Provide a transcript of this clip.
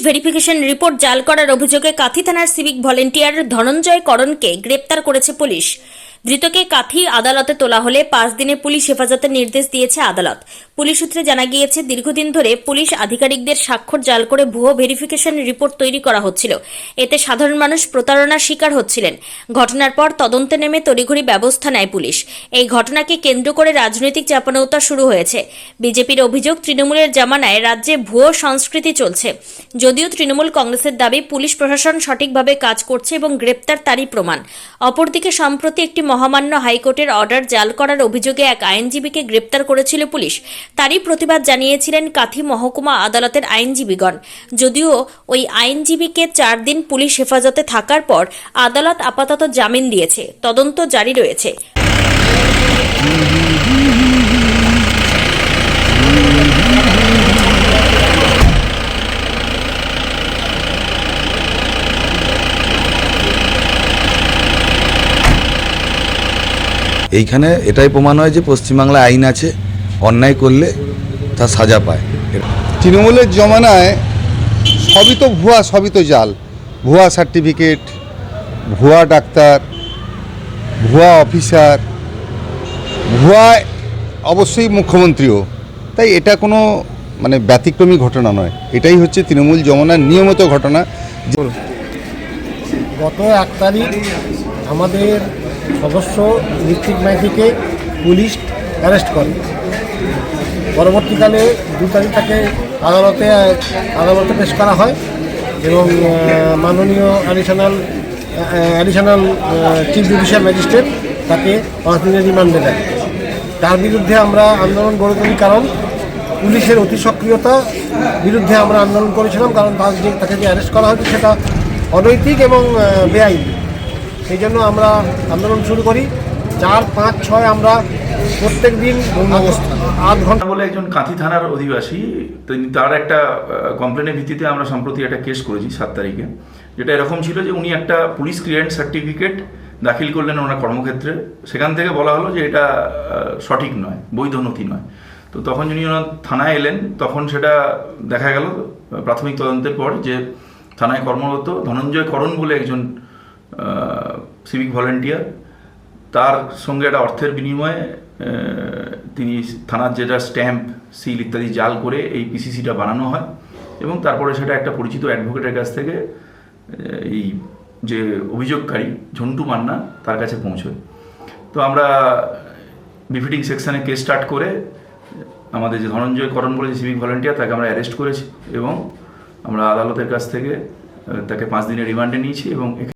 Verification report জাল করার অভিযোগে কাথি থানার সিভিক ভলেন্টিয়ার ধনঞ্জয় করণকে গ্রেপ্তার করেছে পুলিশ। ধৃতকে কাথি আদালতে তোলা হলে পাঁচ দিনে পুলিশ হেফাজতের নির্দেশ দিয়েছে আদালত। পুলিশ সূত্রে জানা গিয়েছে, দীর্ঘদিন ধরে পুলিশ আধিকারিকদের স্বাক্ষর জাল করে ভুয়ো ভেরিফিকেশন রিপোর্ট তৈরি করা হচ্ছিল। এতে সাধারণ মানুষ প্রতারণার শিকার হচ্ছিলেন। ঘটনার পর তদন্তে নেমে তড়িঘড়ি ব্যবস্থা নেয় পুলিশ। এই ঘটনাকে কেন্দ্র করে রাজনৈতিক চাপানোতা শুরু হয়েছে। বিজেপির অভিযোগ, তৃণমূলের জামানায় রাজ্যে ভুয়ো সংস্কৃতি চলছে। যদিও তৃণমূল কংগ্রেসের দাবি, পুলিশ প্রশাসন সঠিকভাবে কাজ করছে এবং গ্রেপ্তার তারই প্রমাণ। অপরদিকে, সম্প্রতি একটি মহামান্য হাইকোর্টের অর্ডার জাল করার অভিযোগে এক আইনজীবীকে গ্রেপ্তার করেছিল পুলিশ। তারই প্রতিবাদ জানিয়েছিলেন কাথি মহকুমা আদালতের আইনজীবীগণ। যদিও ওই আইনজীবীকে চার দিন পুলিশ হেফাজতে থাকার পর আদালত আপাতত জামিন দিয়েছে। তদন্ত জারি রয়েছে। এইখানে এটাই প্রমাণ হয় যে পশ্চিমবাংলায় আইন আছে অন্যায় করলে তা সাজা পায়। তৃণমূলের জমানায় সবই তো ভুয়া সবই তো জাল। ভুয়া সার্টিফিকেট ভুয়া ডাক্তার ভুয়া অফিসার ভুয়া অবশ্যই মুখ্যমন্ত্রীও। তাই এটা কোনো মানে ব্যতিক্রমী ঘটনা নয়। এটাই হচ্ছে তৃণমূল জমানার নিয়মিত ঘটনা। গত এক তারিখ আমাদের সদস্য ঋত্বিক মাইতিকে পুলিশ অ্যারেস্ট করে। পরবর্তীকালে দু তারিখ তাকে আদালতে আদালতে পেশ করা হয় এবং মাননীয় additional additional chief judicial magistrate তাকে পাঁচ দিনের রিমান্ডে দেয়। তার বিরুদ্ধে আমরা আন্দোলন গড়ে তুলি কারণ পুলিশের অতি সক্রিয়তা বিরুদ্ধে আমরা আন্দোলন করেছিলাম কারণ তার যে, তাকে যে অ্যারেস্ট করা হয়েছে সেটা অনৈতিক এবং বেআইনি। সেই জন্য আমরা আন্দোলন শুরু করি। চার পাঁচ ছয় আমরা প্রত্যেক দিন আধ ঘণ্টা। বলে একজন কাঁথি থানার অধিবাসী তার একটা কমপ্লেনের ভিত্তিতে আমরা সম্প্রতি একটা কেস করেছি সাত তারিখে। যেটা এরকম ছিল যে উনি একটা পুলিশ ক্লিয়ারেন্স সার্টিফিকেট দাখিল করলেন ওনার কর্মক্ষেত্রে। সেখান থেকে বলা হলো যে এটা সঠিক নয় বৈধ নথি নয়। তো তখন যিনি ওনার থানায় এলেন তখন সেটা দেখা গেল প্রাথমিক তদন্তের পর যে থানায় কর্মরত ধনঞ্জয় করণ বলে একজন সিভিক ভলেন্টিয়ার তার সঙ্গে একটা অর্থের বিনিময়ে তিনি থানার যেটা স্ট্যাম্প সিল ইত্যাদি জাল করে এই পিসিসিটা বানানো হয় এবং তারপরে সেটা একটা পরিচিত অ্যাডভোকেটের কাছ থেকে এই যে অভিযোগকারী ঝন্টু মান্না তার কাছে পৌঁছয়। তো আমরা বিফিটিং সেকশানে কেস স্টার্ট করে, আমাদের যে ধনঞ্জয় করণ বলে যে সিভিক ভলেন্টিয়ার তাকে আমরা অ্যারেস্ট করেছি এবং আমরা আদালতের কাছ থেকে তাকে পাঁচ দিনের রিমান্ডে নিয়েছি এবং